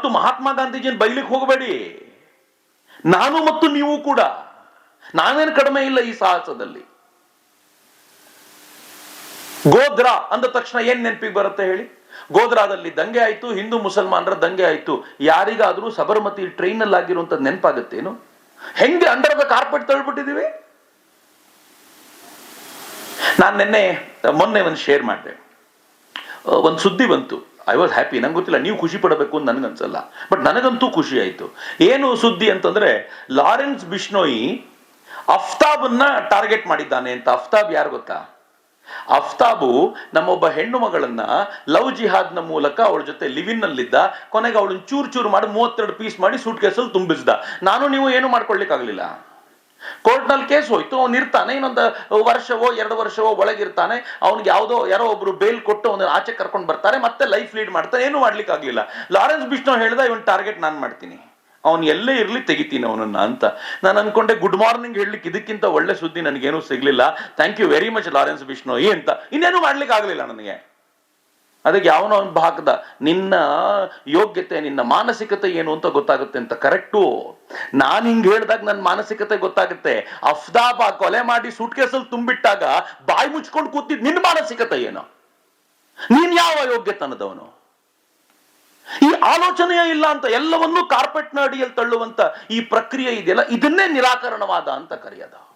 ಮತ್ತು ಮಹಾತ್ಮ ಗಾಂಧೀಜಿನ ಬೈಲಿಕ್ಕೆ ಹೋಗಬೇಡಿ. ನಾನು ಮತ್ತು ನೀವು ಕೂಡ. ನಾವೇನು ಕಡಿಮೆ ಇಲ್ಲ ಈ ಸಾಹಸದಲ್ಲಿ. ಗೋದ್ರ ಅಂದ ತಕ್ಷಣ ಏನ್ ನೆನಪಿಗೆ ಬರುತ್ತೆ ಹೇಳಿ? ಗೋದ್ರಾದಲ್ಲಿ ದಂಗೆ ಆಯ್ತು, ಹಿಂದೂ ಮುಸಲ್ಮಾನರ ದಂಗೆ ಆಯ್ತು. ಯಾರಿಗಾದ್ರೂ ಸಬರಮತಿ ಟ್ರೈನ್ ಅಲ್ಲಿ ಆಗಿರುವಂತ ನೆನಪಾಗತ್ತೇನು? ಹೆಂಗೆ ಅಂಡರ್ ದ ಕಾರ್ಪೆಟ್ ತಳ್ಬಿಟ್ಟಿದೀವಿ ನಾನು ನಿನ್ನೆ ಮೊನ್ನೆ ಒಂದು ಶೇರ್ ಮಾಡಿದೆ. ಒಂದು ಸುದ್ದಿ ಬಂತು. ಐ ವಾಸ್ ಹ್ಯಾಪಿ ನಂಗೆ ಗೊತ್ತಿಲ್ಲ, ನೀವು ಖುಷಿ ಪಡಬೇಕು ಅಂತ ನನಗನ್ಸಲ್ಲ. ಬಟ್ ನನಗಂತೂ ಖುಷಿ ಆಯ್ತು. ಏನು ಸುದ್ದಿ ಅಂತಂದ್ರೆ, ಲಾರೆನ್ಸ್ ಬಿಷ್ಣೋಯಿ ಅಫ್ತಾಬನ್ನ ಟಾರ್ಗೆಟ್ ಮಾಡಿದ್ದಾನೆ ಅಂತ. ಅಫ್ತಾಬ್ ಯಾರು ಗೊತ್ತಾ? ಅಫ್ತಾಬು ನಮ್ಮೊಬ್ಬ ಹೆಣ್ಣು ಮಗಳನ್ನ ಲವ್ ಜಿಹಾದ್ನ ಮೂಲಕ ಅವಳ ಜೊತೆ ಲಿವಿನ್ ನಲ್ಲಿದ್ದ ಕೊನೆಗೆ ಅವಳನ್ನ ಚೂರು ಚೂರು ಮಾಡಿ ಮೂವತ್ತೆರಡು ಪೀಸ್ ಮಾಡಿ ಸೂಟ್ ಕೇಸಲ್ಲಿ ತುಂಬಿಸ್ದ. ನಾನು, ನೀವು ಏನು ಮಾಡ್ಕೊಳ್ಳಿಕ್ಕಾಗಲಿಲ್ಲ ಕೋರ್ಟ್ನಲ್ಲಿ ಕೇಸ್ ಹೋಯ್ತು, ಅವ್ನು ಇರ್ತಾನೆ, ಇನ್ನೊಂದು ವರ್ಷವೋ, ಎರಡು ವರ್ಷವೋ ಒಳಗಿರ್ತಾನೆ, ಅವ್ನಿಗೆ ಯಾವುದೋ, ಯಾರೋ ಒಬ್ರು ಬೇಲ್ ಕೊಟ್ಟು ಅವನ ಆಚೆ ಕರ್ಕೊಂಡು ಬರ್ತಾರೆ, ಮತ್ತೆ ಲೈಫ್ ಲೀಡ್ ಮಾಡ್ತಾನೆ, ಏನು ಮಾಡ್ಲಿಕ್ಕೆ ಆಗ್ಲಿಲ್ಲ. ಲಾರೆನ್ಸ್ ಬಿಷ್ಣು ಹೇಳ್ದ, ಇವನ್ ಟಾರ್ಗೆಟ್ ನಾನು ಮಾಡ್ತೀನಿ. ಅವ್ನು ಎಲ್ಲೇ ಇರ್ಲಿ ತೆಗಿತೀನಿ ಅವನನ್ನ ಅಂತ. ನಾನು ಅನ್ಕೊಂಡೆ ಗುಡ್ ಮಾರ್ನಿಂಗ್ ಹೇಳಲಿಕ್ಕೆ ಇದಕ್ಕಿಂತ ಒಳ್ಳೆ ಸುದ್ದಿ ನನಗೇನು ಸಿಗ್ಲಿಲ್ಲ. Thank you very much Lawrence Bishnoi ಅಂತ. ಇನ್ನೇನು ಮಾಡ್ಲಿಕ್ಕೆ ಆಗಲಿಲ್ಲ ನನಗೆ. ಅದಕ್ಕೆ ಯಾವನೋ ಒಂದು ಭಾಗದ ನಿನ್ನ ಯೋಗ್ಯತೆ, ನಿನ್ನ ಮಾನಸಿಕತೆ ಏನು ಅಂತ ಗೊತ್ತಾಗುತ್ತೆ ಅಂತ ಕರೆಕ್ಟು. ನಾನು ಹಿಂಗೆ ಹೇಳ್ದಾಗ ನನ್ನ ಮಾನಸಿಕತೆ ಗೊತ್ತಾಗುತ್ತೆ. ಅಫ್ದಾಬ ಕೊಲೆ ಮಾಡಿ ಸೂಟ್ ಕೇಸಲ್ಲಿ ತುಂಬಿಟ್ಟಾಗ ಬಾಯಿ ಮುಚ್ಕೊಂಡು ಕೂತಿದ್ ನಿನ್ನ ಮಾನಸಿಕತೆ ಏನು? ನೀನ್ ಯಾವ ಯೋಗ್ಯತನದವನು? ಈ ಆಲೋಚನೆಯೇ ಇಲ್ಲ ಅಂತ ಎಲ್ಲವನ್ನೂ ಕಾರ್ಪೆಟ್ನ ಅಡಿಯಲ್ಲಿ ತಳ್ಳುವಂತ ಈ ಪ್ರಕ್ರಿಯೆ ಇದೆಯಲ್ಲ? ಇದನ್ನೇ ನಿರಾಕರಣವಾದ ಅಂತ ಕರೆಯೋದು.